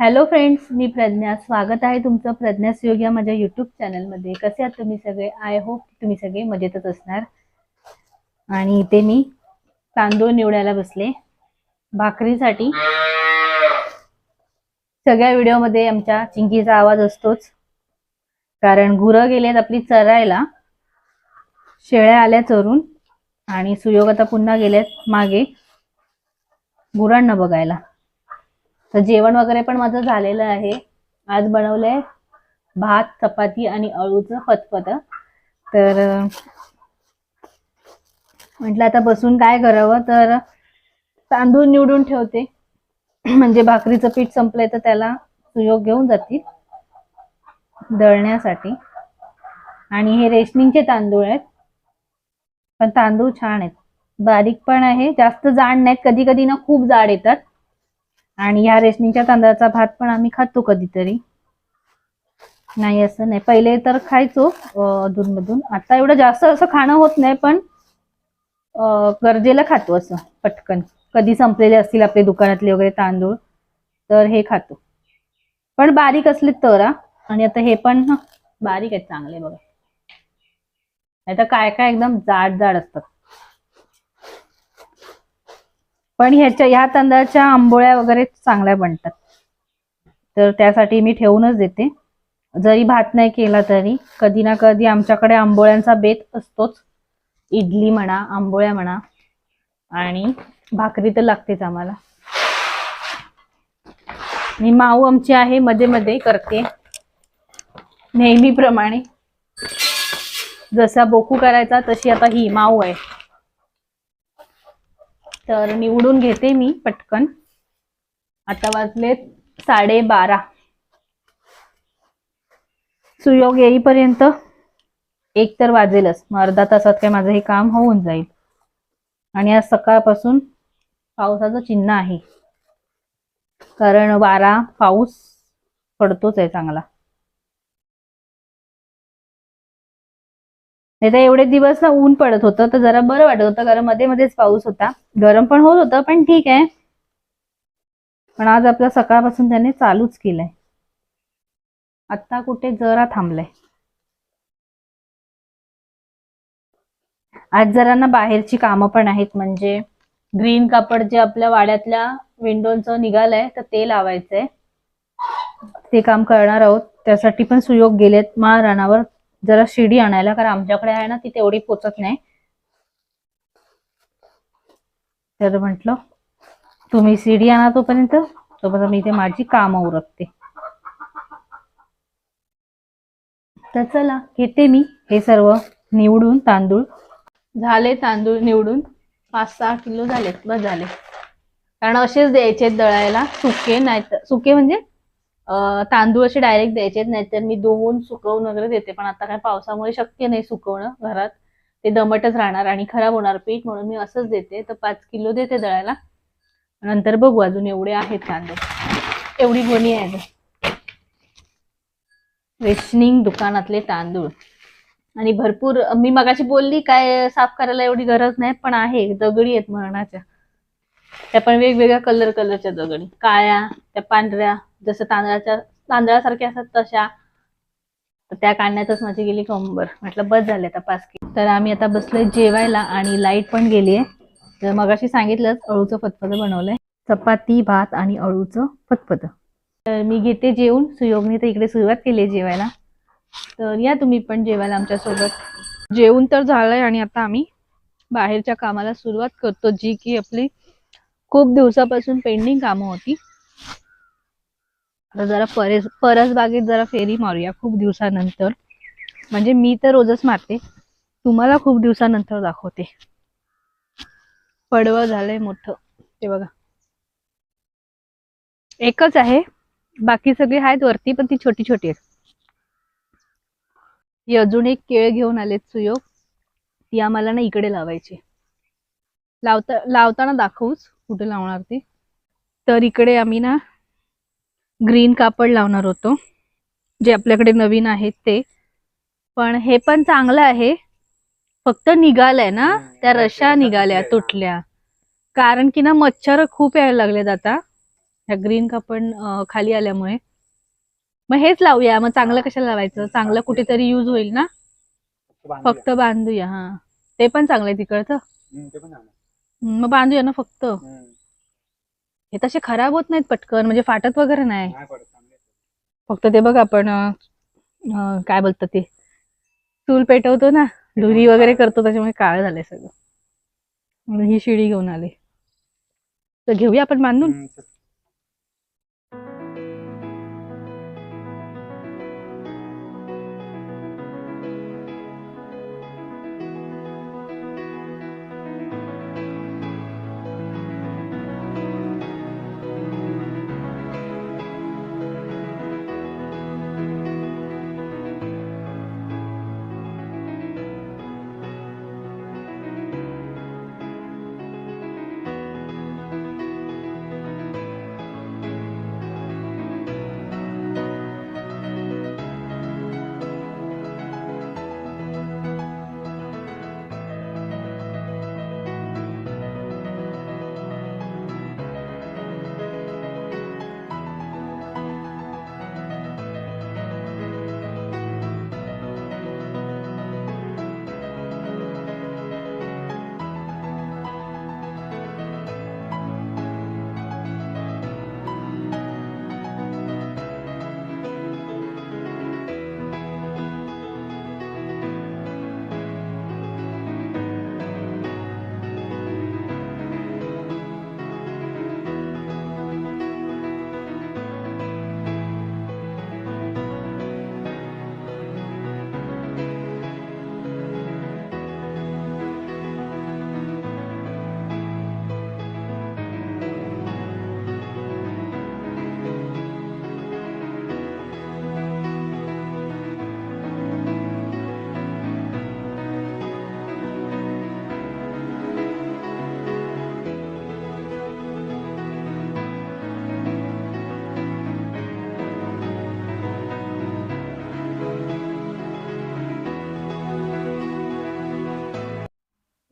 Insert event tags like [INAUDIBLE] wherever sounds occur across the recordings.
Hello friends मी प्रज्ञा. स्वागत आहे तुमचं प्रज्ञास योग या माझ्या युट्यूब चॅनलमध्ये कसे आहात तुम्ही सगळे? आय होप तुम्ही सगळे मजेतच असणार. आणि इथे मी तांदूळ निवडायला बसले. भाकरीसाठी. सगळ्या व्हिडिओमध्ये आमच्या चिंकीचा आवाज असतोच. कारण गुरं गेलेत आपली चरायला. शेळ्या आल्या चरून. आणि सुयोग आता पुन्हा गेल्यात मागे. गुरांना बघायला. तर जेवण वगैरे पण माझं झालेलं आहे. आज बनवलंय भात चपाती आणि अळूचं फतफत तर म्हटलं आता बसून काय करावं? तर तांदूळ निवडून ठेवते. म्हणजे भाकरीचं पीठ संपलंय तर त्याला सुयोग घेऊन जातील दळण्यासाठी. आणि हे रेशनिंगचे तांदूळ आहेत. पण तांदूळ छान आहेत. बारीक पण आहे जास्त जाड नाहीत. कधी कधी ना खूप जाड येतात. आणि ह्या रेशनिंगच्या तांदळाचा भात पण आम्ही खातो कधीतरी. नाही असं नाही. पहिले तर खायचो अधून अधूनमधून. आता एवढं जास्त असं खाणं होत नाही पण गरजेला खातो असं पटकन. कधी संपलेले असतील आपले दुकानातले वगैरे तांदूळ तर हे खातो. पण बारीक असले तर हा. आणि आता हे पण बारीक आहेत चांगले बघा. नाही तर काय काय एकदम जाड जाड असतात. पण ह्याच्या ह्या तांदळाच्या आंबोळ्या वगैरे चांगल्या बनतात. तर त्यासाठी मी ठेवूनच देते. जरी भात नाही केला तरी कधी ना कधी आमच्याकडे आंबोळ्यांचा बेत असतोच. इडली म्हणा आंबोळ्या म्हणा आणि भाकरी तर लागतेच आम्हाला. आणि माऊ आमची आहे मध्ये मध्ये करते. नेहमीप्रमाणे. जसा बोकू करायचा तशी आता ही माऊ आहे. तर निवडून घेते मी पटकन. आता वाजले साडेबारा. सुयोग येईपर्यंत एक तर वाजेलच. मग अर्धा तासात काय माझं हे काम होऊन जाईल. आणि आज सकाळपासून पावसाचं चिन्ह आहे. कारण वारा पाऊस पडतोच आहे चांगला. नाही तर एवढे दिवस ना ऊन पडत होतं तर जरा बरं वाटत होतं. कारण मध्ये मध्येच पाऊस होता. गरम पण होत होतं पण ठीक आहे. पण आज आपलं सकाळपासून त्याने चालूच केलंय. आता कुठे जरा थांबलंय. आज जरा ना बाहेरची कामं पण आहेत म्हणजे ग्रीन कापड जे आपल्या वाड्यातल्या विंडोचं निघालंय तर ते लावायचंय. ते काम करणार आहोत. त्यासाठी पण सुयोग गेलेत माळ रानावर जरा शिडी आणायला कारण आमच्याकडे आहे ना ती तेवढी पोचत नाही. तर म्हटलं तुम्ही शिडी आणा तोपर्यंत तोपर्यंत मी इथे माझी कामं उरकते. तर चला घेते मी हे सर्व निवडून तांदूळ. झाले तांदूळ निवडून. पाच सहा किलो झालेत बस झाले. कारण असेच द्यायचे दळायला सुके नाहीतर सुके म्हणजे तांदूळ असे डायरेक्ट द्यायचे नाहीतर मी दोन सुकवून वगैरे देते. पण आता काय पावसामुळे शक्य नाही सुकवणं घरात. ते दमटच राहणार आणि खराब होणार पीठ म्हणून मी असंच देते. तर पाच किलो देते दळायला. नंतर बघू अजून एवढे आहेत तांदूळ. एवढी गोणी आहे रेशनिंग दुकानातले तांदूळ. आणि भरपूर मी मगाशी बोलली काय साफ करायला एवढी गरज नाही पण आहे दगडी आहेत मरणाच्या. त्या पण वेगवेगळ्या कलर कलरच्या दगडी. काळ्या त्या पांढऱ्या. जसं तांदळाच्या तांदळासारख्या असतात तशा. तर त्या काढण्यातच माझी गेली कंबर. म्हटलं बस झाले आता पाच किलो. तर आम्ही आता बसलोय जेवायला आणि लाइट पण गेली आहे तर मगाशी सांगितलंच अळूचं फतफद बनवलंय. चपाती भात आणि अळूचं फतफद तर मी घेते जेवून. सुयोगने तर इकडे सुरुवात केली जेवायला. तर या तुम्ही पण जेवायला आमच्यासोबत. जेवण तर झालंय आणि आता आम्ही बाहेरच्या कामाला सुरुवात करतो जी की आपली खूप दिवसापासून पेंडिंग कामं होती. आता जरा परस परसबागेत जरा फेरी मारूया खूप दिवसानंतर. म्हणजे मी तर रोजच मारते. तुम्हाला खूप दिवसानंतर दाखवते. पडवळ झालंय मोठं. ते बघा. एकच आहे. बाकी सगळी आहेत वरती पण ती छोटी छोटी आहेत. ही अजून एक केळ घेऊन आलेत सुयोग. ती आम्हाला ना इकडे लावायची. लावता लावताना दाखवूच कुठे लावणार ते. तर इकडे आम्ही ना ग्रीन कापड लावणार होतो. जे आपल्याकडे नवीन आहेत ते. पण हे पण चांगलं आहे. फक्त निघालंय ना? त्या रशा निघाल्या. तुटल्या. कारण की ना मच्छर खूप यायला लागलेत आता. ह्या ग्रीन कापड खाली आल्यामुळे. मग हेच लावूया. मग चांगलं कशाला लावायचं? चांगलं कुठेतरी युज होईल ना. फक्त बांधूया. हा. ते पण चांगलं आहे तिकडचं. मग बांधूया ना फक्त. हे तसे खराब होत नाहीत पटकन म्हणजे फाटत वगैरे नाही. फक्त ते बघ आपण काय बोलतात ते चूल पेटवतो ना धुरी वगैरे करतो त्याच्यामुळे काळ झालंय सगळं. म्हणून ही शिडी घेऊन आली. तर घेऊया आपण बांधून?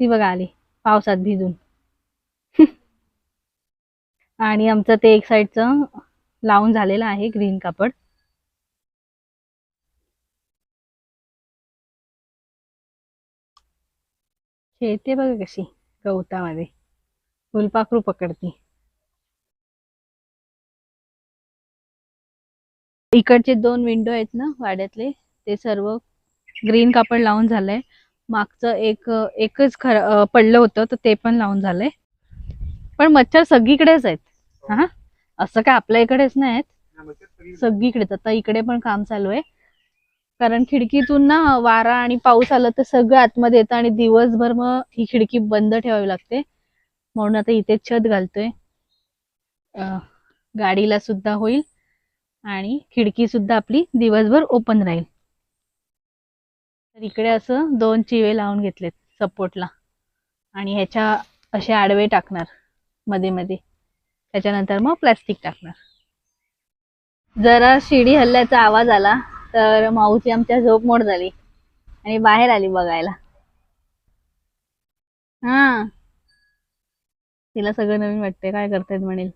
ती बघा आली पावसात भिजून. [LAUGHS] आणि आमचं ते एक साईडचं लावून झालेलं आहे ग्रीन कापड. खेळते बघा कशी गवतामध्ये. फुलपाखरू पकडते. इकडचे दोन विंडो आहेत ना वाड्यातले ते सर्व ग्रीन कापड लावून झालंय. मागचं एक एकच खर पडलं होतं तर ते पण लावून झालंय. पण मच्छर सगळीकडेच आहेत. हा? असं काय आपल्या इकडेच नाही आहेत? सगळीकडेच आता इकडे पण काम चालू आहे. कारण खिडकीतून ना वारा आणि पाऊस आला तर सगळं आतमध्ये येतं आणि दिवसभर मग ही खिडकी बंद ठेवावी लागते. म्हणून आता इथे छत घालतोय. गाडीला सुद्धा होईल आणि खिडकी सुद्धा आपली दिवसभर ओपन राहील. तर इकडे असं दोन चिवे लावून घेतलेत सपोर्टला. आणि ह्याच्या असे आडवे टाकणार मध्ये मध्ये. त्याच्यानंतर मग प्लॅस्टिक टाकणार. जरा शिडी हल्ल्याचा आवाज आला तर माऊची आमच्या झोप मोड झाली. आणि बाहेर आली बघायला. हा. तिला सगळं नवीन वाटते काय करतायत म्हणेल.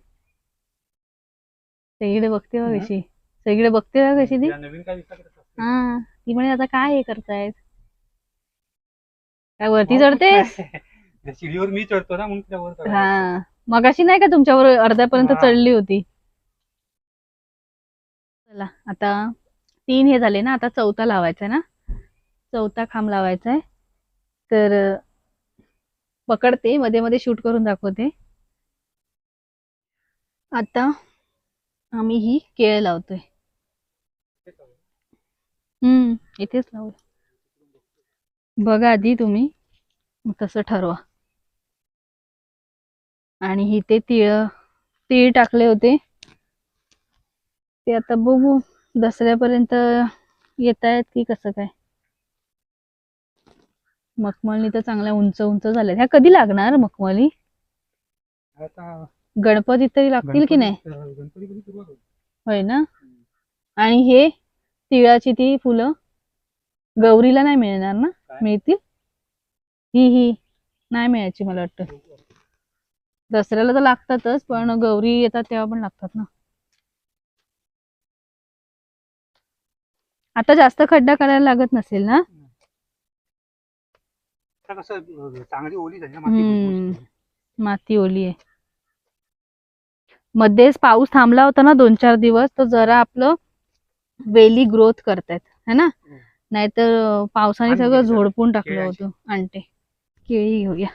सगळीकडे बघते बघ. कशी. सगळीकडे बघते बघ कशी ती. हा ती म्हणे आता काय हे करतायत? काय वरती चढतेस? त्या शिडीवर मी चढतो ना मग तिला वर चढायला हा. मगाशी नाही का तुमच्यावर अर्ध्यापर्यंत हा. चढली होती? चला आता तीन हे झाले ना आता चौथा लावायचा आहे ना? चौथा खांब लावायचा आहे तर अं, पकडते मध्ये मध्ये शूट करून दाखवते. आता आम्ही ही केळ लावतोय. हम्म इथेच लावू. बघा आधी तुम्ही तसं ठरवा. आणि ते तीळ तीळ टाकले होते. ते आता बघू दसऱ्यापर्यंत येत आहेत की कसं काय? मखमली तर चांगल्या उंच उंच झाल्यात. ह्या कधी लागणार मखमली? आता गणपतीत तरी लागतील की नाही? गणपती गणपती? होय ना? आणि हे तिळाची ती फुलं गौरीला नाही मिळणार ना? मिळतील? ही ही. नाही मिळायची मला वाटतं. दसऱ्याला तर लागतातच पण गौरी येतात तेव्हा पण लागतात ना. आता जास्त खड्डा करायला लागत नसेल ना? चांगली ओली. माती ओली आहे. मध्येच पाऊस थांबला होता ना दोन चार दिवस तर जरा आपलं वेली ग्रोथ करतायत है ना. नाहीतर पावसाने सगळं झोडपून टाकलं. होतं. आणते. केळी घेऊया.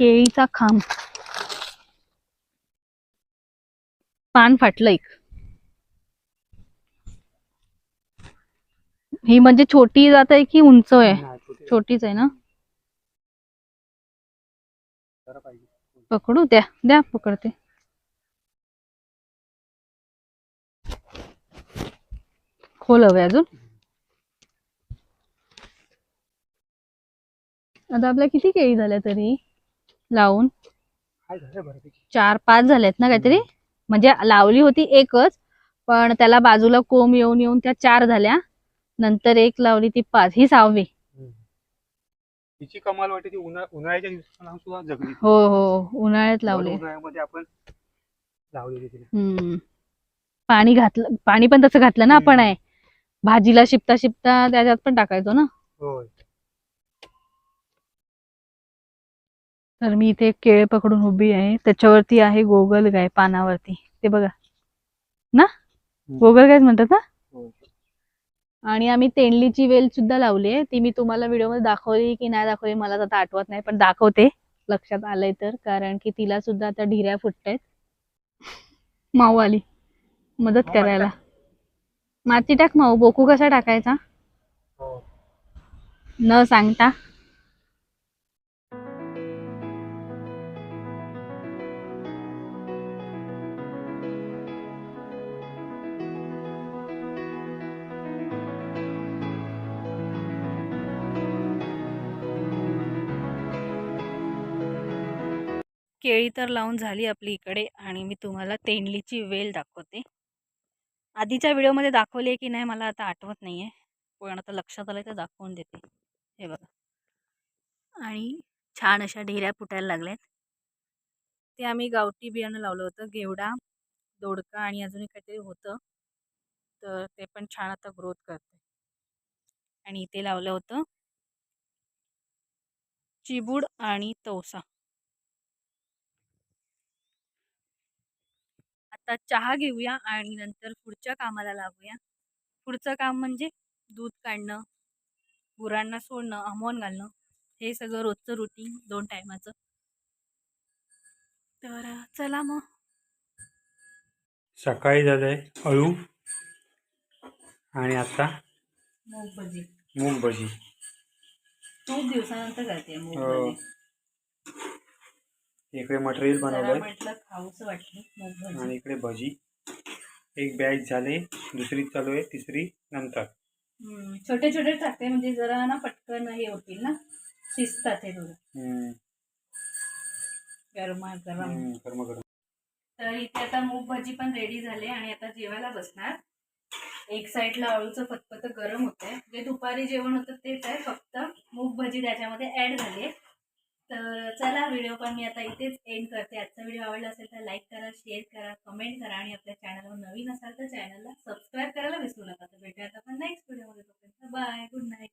केळीचा खांब. पान फाटलं एक. ही म्हणजे छोटी जात आहे की उंच आहे? छोटीच आहे ना. पकडू? द्या द्या पकडते. खोल हवे अजून. आता आपल्या किती केळी झाल्या तरी? लावून. चार पाच झाल्यात ना काहीतरी? म्हणजे लावली होती एकच पण त्याला बाजूला कोंब येऊन येऊन त्या चार झाल्या. नंतर एक लावली ती पाच. ही सहावी. तिची कमाल वाटते ती उन्हा उन्हाळ्याच्या दिवसाला सुद्धा जगली. हो हो. उन्हाळ्यात लावली. उन्हाळ्यामध्ये आपण लावलेली तिला. हम्म. पाणी घातलं पाणी पण तसं घातलं ना आपण हम्म. आहे. भाजीला शिपता शिपता त्याच्यात पण टाकायचो ना? होय. तर मी इथे केळे पकडून उभी आहे. त्याच्यावरती आहे गोगल गाय पानावरती. ते बघा. ना? गोगल गायच म्हणतात ना? होय. आणि आम्ही तेंडलीची वेल सुद्धा लावली आहे. ती मी तुम्हाला व्हिडिओमध्ये दाखवली की नाही दाखवली मला आता आठवत नाही पण दाखवते. लक्षात आलंय तर. कारण की तिला सुद्धा आता ढिऱ्या फुटतायत. माऊ आली मदत करायला. माती टाक माऊ बोकू कसा टाकायचा? हो. न सांगता. केळी तर लावून झाली आपली इकडे आणि मी तुम्हाला तेंडलीची वेल दाखवते. आधीच्या व्हिडिओमध्ये दाखवली आहे की नाही मला आता आठवत नाही आहे. पण आता लक्षात आलं तर दाखवून देते. हे बघा. आणि छान अशा ढेऱ्या फुटायला लागल्यात. ते आम्ही गावठी बियाणं लावलं होतं. घेवडा दोडका आणि अजूनही काहीतरी होतं. तर ते पण छान आता ग्रोथ करते आणि इथे लावलं होतं चिबूड आणि तवसा आता चहा घेऊया आणि नंतर पुढच्या कामाला लागूया. पुढचं काम म्हणजे दूध काढणं गुरांना सोडणं आमोन घालणं हे सगळं रोजचं रुटीन दोन टायमाचं तर चला मग. सकाळी झालंय अळू आणि आता मूग भजी मूग भजी खूप दिवसानंतर मूग हो. भजी इकडे मटेरियल बनवलंय. खाऊच वाटली आणि इकडे भजी. एक बॅच झाले दुसरी चालू आहे तिसरी नंतर. छोटे छोटे टाकते म्हणजे जरा ना पटकन हे होतील ना? शिजतात हे थोडं. गरमा गरम. गरम गरम. तर इथे आता मूग भाजी पण रेडी झाली आणि आता जेवायला बसणार. एक साईडला अळूचं फतफत गरम होतंय. जे दुपारी जेवण होतं तेच आहे फक्त मूग भाजी त्याच्यामध्ये ऍड झाली. आहे तर चला व्हिडिओ पण मी आता इथेच एंड करते. आजचा व्हिडिओ आवडला असेल तर लाईक करा शेअर करा कमेंट करा आणि आपल्या चॅनलवर नवीन असाल तर चॅनलला सबस्क्राईब करायला विसरू नका. तर भेटूयात आपण नेक्स्ट व्हिडिओमध्ये तोपर्यंत बाय गुड नाईट